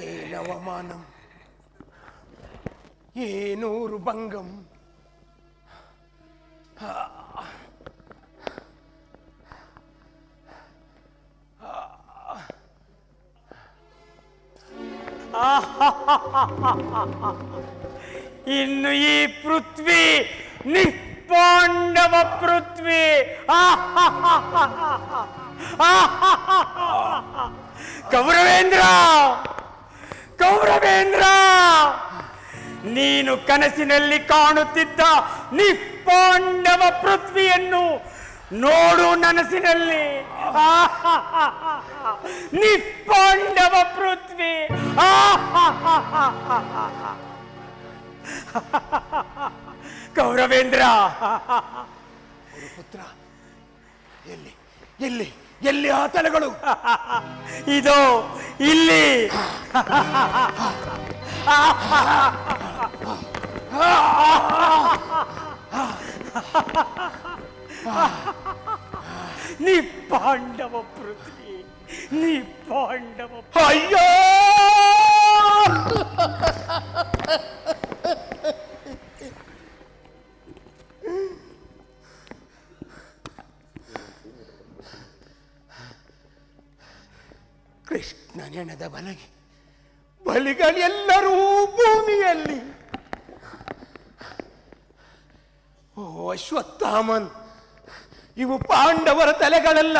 ఏనవమానం ఏనూరు భంగం ಇನ್ನು ಈ ಪೃಥ್ವಿ ನಿಷ್ಪಾಂಡವ ಪೃಥ್ವಿ ಕೌರವೇಂದ್ರ ಕೌರವೇಂದ್ರ ನೀನು ಕನಸಿನಲ್ಲಿ ಕಾಣುತ್ತಿದ್ದ ನಿಪ್ಪಾಂಡವ ಪೃಥ್ವಿಯನ್ನು ನೋಡು ನನಸಿನಲ್ಲಿ. ನಿಪ್ಪಾಂಡವ ಪೃಥ್ವಿ. ಗೌರವೇಂದ್ರ. ಪುತ್ರ ಎಲ್ಲಿ ಎಲ್ಲಿ? ಎಲ್ಲಿ ಆ ತಲೆಗಳು ಇದು ಇಲ್ಲಿ ನೀ ಪಾಂಡವ ಪೃಥ್ವಿ ನೀ ಪಾಂಡವ ನೆನೆದ ಬಲಗೆ. ಬಲಿಗಳೆಲ್ಲರೂ ಭೂಮಿಯಲ್ಲಿ. ಓ ಅಶ್ವತ್ಥಾಮನ್ ಇವು ಪಾಂಡವರ ತಲೆಗಳಲ್ಲ.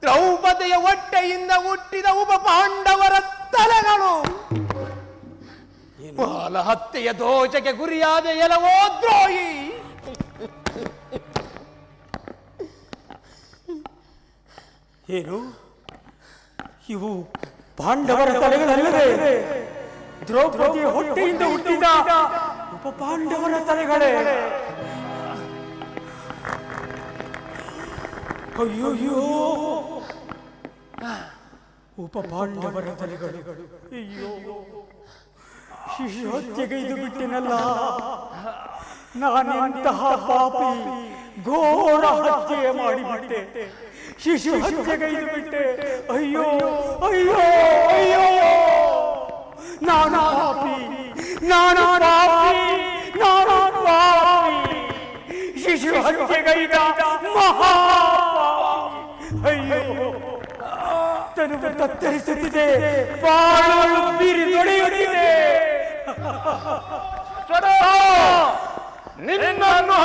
ದ್ರೌಪದಿಯ ಹೊಟ್ಟೆಯಿಂದ ಹುಟ್ಟಿದ ಉಪ ಪಾಂಡವರ ತಲೆಗಳು. ಬಾಲ ಹತ್ಯೆಯ ದೋಷಕ್ಕೆ ಗುರಿಯಾದ ಎಲವೋ ದ್ರೋಹಿ. ಏನು? ಇವು ಪಾಂಡವರ ತಲೆಗಳಲ್ಲದೆ. ದ್ರೌಪದಿ ಹೊಟ್ಟೆಯಿಂದ ಹುಟ್ಟಿದ ಉಪ ಪಾಂಡವರ ತಲೆಗಳೇ. ಅಯ್ಯೋಯ್ಯೋ ಉಪ ಪಾಂಡವರ ತಲೆಗಳು. ಅಯ್ಯೋ. ಶಿಶು ಹತ್ಯೆಗೈದು ಬಿಟ್ಟಿನಲ್ಲ. ನಾನೆಂತಹ ಪಾಪಿ ಘೋರ ಹತ್ಯೆ ಮಾಡಿಬಿಟ್ಟೆ. ಶಿಶು ಹತ್ಯೆಗೈದು ಬಿಟ್ಟೆ. ಅಯ್ಯೋ ಅಯ್ಯೋ ಅಯ್ಯೋ ನಾನು ಪಾಪಿ ನಾನು ಪಾಪಿ ನಾನು ಪಾಪಿ. ಶಿಶು ಹತ್ಯೆಗೈದ ಮಹಾ ಅಯ್ಯೋ. ತನು ತತ್ತರಿಸುತ್ತಿದೆ. ಬಾಳು ಬೀರಿ ದೊಡೆಯುತ್ತಿದೆ ನಿನ್ನನ್ನು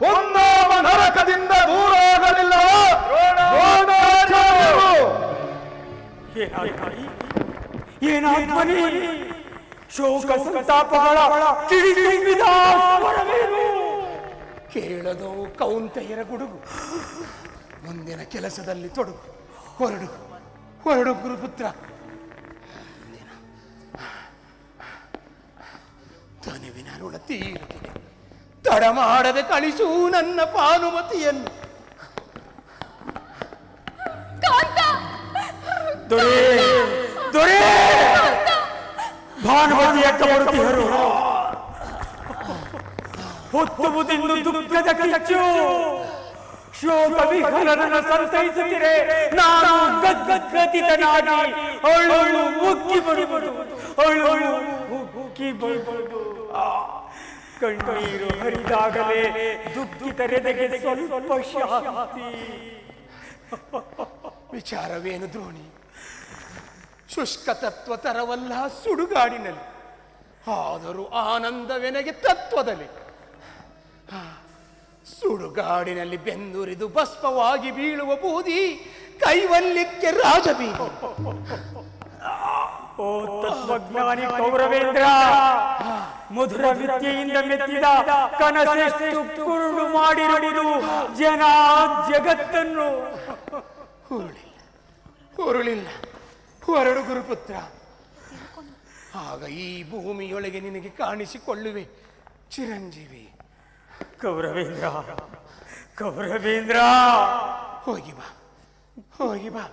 ಕೊಂದಾವ ನರಕದಿಂದ ದೂರ ಆಗಲಿಲ್ಲ ಏನಾತ್ಮನಿ ಶೋಕ ಸಂತಾಪಗಳ? ಕೇಳದು ಕೌಂತೆಯರ ಗುಡುಗು. ಮುಂದಿನ ಕೆಲಸದಲ್ಲಿ ತೊಡಗು. ಹೊರಡು. ಹೊರಡು ಗುರುಪುತ್ರ. ತನುವಿನ ಋಣ ತೀರುತ್ತಿದೆ. ತಡ ಮಾಡದೆ ಕಳಿಸು ನನ್ನ ಪಾನುಮತಿಯನ್ನು ದೊರೆ ದೊರೆ! ಭಾನುಮತಿ ಅಕ್ಕ ಬರುತ್ತಿಹರು ಹೊತ್ತುವುದೆಂದು ದುಃಖದ ಕಿಚ್ಚು. ಶೋಕ ವಿಹರನ ಸಂತೈಸುತ್ತಿರೆ ನಾನು ಗದ್ಗದ್ಗತಿತನಾಗಿ ಅಳು ಉಕ್ಕಿ ಬರುವುದು. ಅಳು ಉಕ್ಕಿ ಬರುವುದು. ಕಣ್ಣೀರು ಹರಿದಾಗಲೇ ದುಃಖಿತರೆದೆಗೆ ಸ್ವಲ್ಪ ಶಾಂತಿ. ವಿಚಾರವೇನು ದ್ರೋಣಿ ಶುಷ್ಕ ತತ್ವ ತರವಲ್ಲ ಸುಡುಗಾಡಿನಲ್ಲಿ. ಆದರೂ ಆನಂದವೆನಗೆ ತತ್ವದಲ್ಲಿ. ಸುಡುಗಾಡಿನಲ್ಲಿ ಬೆಂದುರಿದು ಭಸ್ಮವಾಗಿ ಬೀಳುವ ಬೂದಿ ಕೈವಲ್ಲಿಕ್ಕೆ ರಾಜಬೀದಿ. ಓ ತತ್ವಜ್ಞಾನಿ ಕೌರವೇಂದ್ರ. ಮಧುರ ವಿದ್ಯೆಯಿಂದ ಮೆತ್ತಿದ ಕನಸೆಷ್ಟು ಕುರುಡು ಮಾಡಿರುವುದು ಜನ ಜಗತ್ತನ್ನು. ಹುರುಳಿಲ್ಲ. ಹುರುಳಿಲ್ಲ. ಹೊರಡು ಗುರುಪುತ್ರ. ಆಗ ಈ ಭೂಮಿಯೊಳಗೆ ನಿನಗೆ ಕಾಣಿಸಿಕೊಳ್ಳುವೆ ಚಿರಂಜೀವಿ. ಕೌರವೇಂದ್ರ ಕೌರವೇಂದ್ರ. ಹೋಗಿ ಬಾ. ಹೋಗಿ ಬಾ.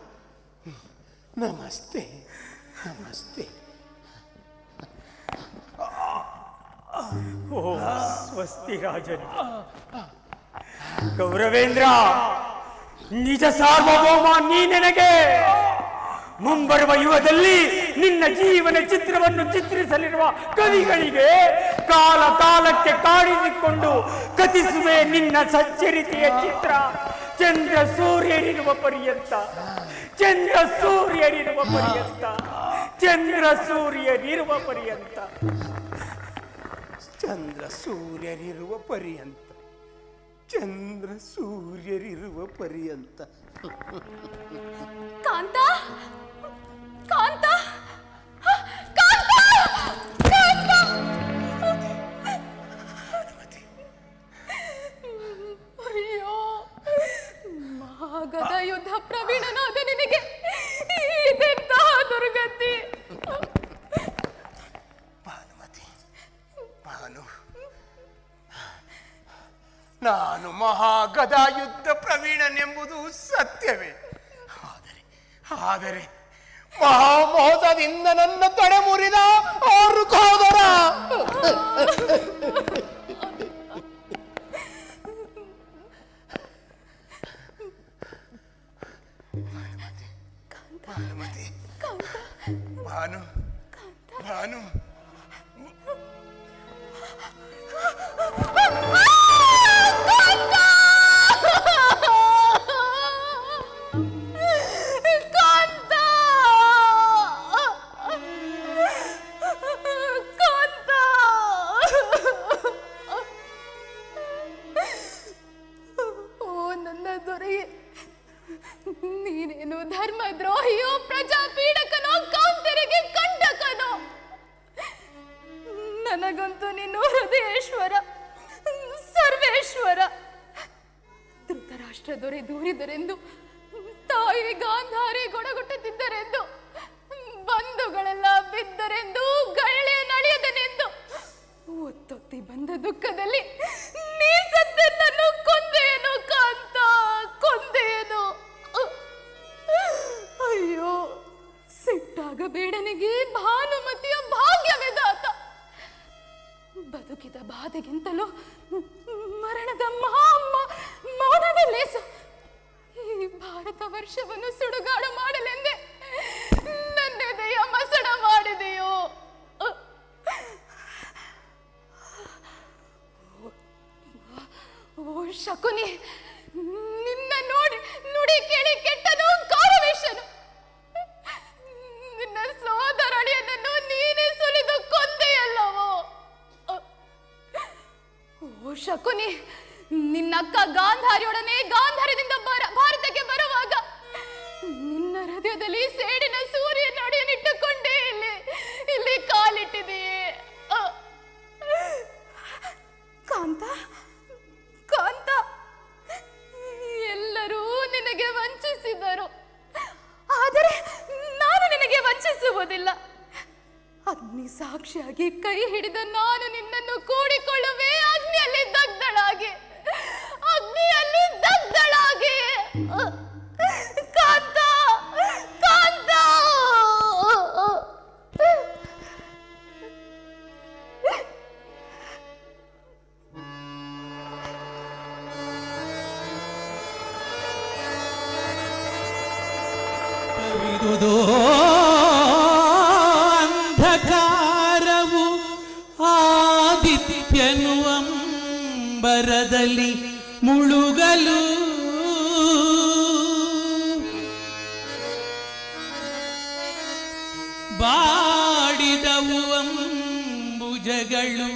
ನಮಸ್ತೆ. ನಮಸ್ತೆ. ಓ, ಸ್ವಸ್ತಿ ರಾಜನ. ಗೌರವೇಂದ್ರ, ನಿಜ ಸಾರ್ವಭೌಮ ನೀ ನನಗೆ. ಮುಂಬರುವ ಯುಗದಲ್ಲಿ ನಿನ್ನ ಜೀವನ ಚಿತ್ರವನ್ನು ಚಿತ್ರಿಸಲಿರುವ ಕವಿಗಳಿಗೆ ಕಾಲ ಕಾಲಕ್ಕೆ ಕಾಣಿಸಿಕೊಂಡು ಕಥಿಸುವೆ ನಿನ್ನ ಸಚ್ಚರಿತೆಯ ಚಿತ್ರ. ಚಂದ್ರ ಸೂರ್ಯರಿರುವ ಪರ್ಯಂತ, ಚಂದ್ರ ಸೂರ್ಯರಿರುವ ಪರ್ಯಂತ, ಚಂದ್ರ ಸೂರ್ಯರಿರುವ ಪರ್ಯಂತ. ಚಂದ್ರ ಸೂರ್ಯರಿರುವ ಪರ್ಯಂತ, ಚಂದ್ರ ಸೂರ್ಯರಿರುವ ಪರ್ಯಂತ. ಕಾಂತ ಕಾಂತ. ಮಹಾಗದ ಯುದ್ಧ ಪ್ರವೀಣನಾದ ನಿನಗೆ ಇದೆಂತಹ ದುರ್ಗತಿ ಭಾನುಮತಿ, ಭಾನು, ನಾನು ಮಹಾಗದಾ ಯುದ್ಧ ಪ್ರವೀಣನೆಂಬುದು ಸತ್ಯವೇ. ಆದರೆ ಆದರೆ ಮಹಾಮೋಹದಿಂದ ನನ್ನ ತಡೆ ಮುರಿದ ಅವರು ಕಾದರ ಭಾನು ಭಾನು ಕಾಂತ ಧೃತರಾಷ್ಟ್ರ ದೊರೆ ದೂರಿದರೆಂದು, ತಾಯಿ ಗಾಂಧಾರಿ ಗೊಣಗುಟ್ಟುತ್ತಿದ್ದರೆಂದು ಬಂಧುಗಳೆಲ್ಲ ಬಿದ್ದರೆಂದು, ಗಳ್ಳೆ ನಡೆಯದನೆಂದು ಒತ್ತೊತ್ತಿ ಬಂದ ದುಃಖದಲ್ಲಿ ನೀ ಸತ್ಯನನ್ನು ಕೊಂದೇನು ಕಾಂತ ಕೊಂದೇನು ಅಯ್ಯೋ ಸಿಟ್ಟಾಗ ಬೇಡನಿಗೆ ಭಾನುಮತಿಯ ಭಾಗ್ಯವಿದಾತ ಬದುಕಿದ ಬಾಧೆಗಿಂತಲೂ ಮರಣದ ಮಹಾ ಲೇಸು ಈ ಭಾರತ ವರ್ಷವನ್ನು ಸುಡುಗಾಡು ಮಾಡಲೆಂದೇ. ಹೃದಯ ಮಸಣ ಮಾಡಿದೆಯೋ? ಓ ಶಕುನಿ, ನಿನ್ನ ನೋಡಿ ನುಡಿ ಕೇಳಿ ಕೆಟ್ಟನು ಕಾರವೇಶನು ನಿನ್ನ ಸೋದರಳಿಯನನ್ನು ನೀನೇ ಸುಲಿದು ಕೊಂದೆಯಲ್ಲವೋ? ಓ, ಶಕುನಿ ನಿನ್ನಕ್ಕ ಗಾಂಧಾರಿಯೊಡನೆ ಗಾಂಧಾರದಿಂದ ಭಾರತಕ್ಕೆ ಬರುವಾಗ ನಿನ್ನ ಹೃದಯದಲ್ಲಿ ಸೇಡಿನ ಸೂರ್ಯ ನಡೆಯನ್ನಿಟ್ಟುಕೊಂಡೇ ಇಲ್ಲಿ ಇಲ್ಲಿ ಕಾಲಿಟ್ಟಿದೆಯೇ. ಕಾಂತ ಕಾಂತ, ಎಲ್ಲರೂ ನಿನಗೆ ವಂಚಿಸಿದರು. ಆದರೆ ನಾನು ನಿನಗೆ ವಂಚಿಸುವುದಿಲ್ಲ. ಅಗ್ನಿ ಸಾಕ್ಷಿಯಾಗಿ ಕೈ ಹಿಡಿದ ನಾನು ನಿನ್ನನ್ನು ಕೂಡಿಕೊಳ್ಳುವೆ. ಅಗ್ನಿಯಲ್ಲಿ ದಗ್ಧಳಾಗಿ. ಆದಿತ್ಯನು ಅಂಬರದಲ್ಲಿ ಮುಳುಗಲು. ಬಾಡಿದವು ಅಂಬುಜಗಳು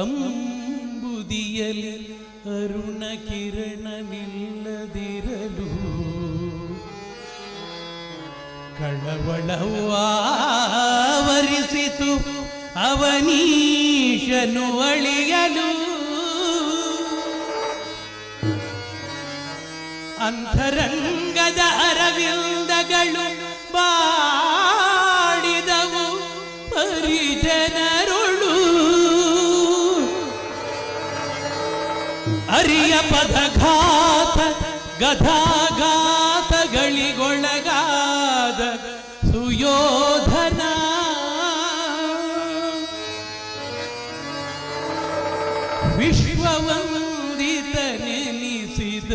ಅಂಬುದಿಯಲಿ ಅರುಣ ಕಿರಣವಿಲ್ಲದಿರಲು. ಕಳವಳವಾವರಿಸಿತು ಅವನೀಶನು ಅಳಿಯಲು. ಅಂತರಂಗದ ಅರವಿಂದಗಳು ಬಾಡಿದವು ಪರಿಜನರುಳು. ಅರಿಯ ಪದಘಾತ ಗದಾಘಾತಗಳಿಗೊಳಗಾದ ಸುಯೋಧನ ವಿಶ್ವವಂದಿತ ನೆನೆಸಿದ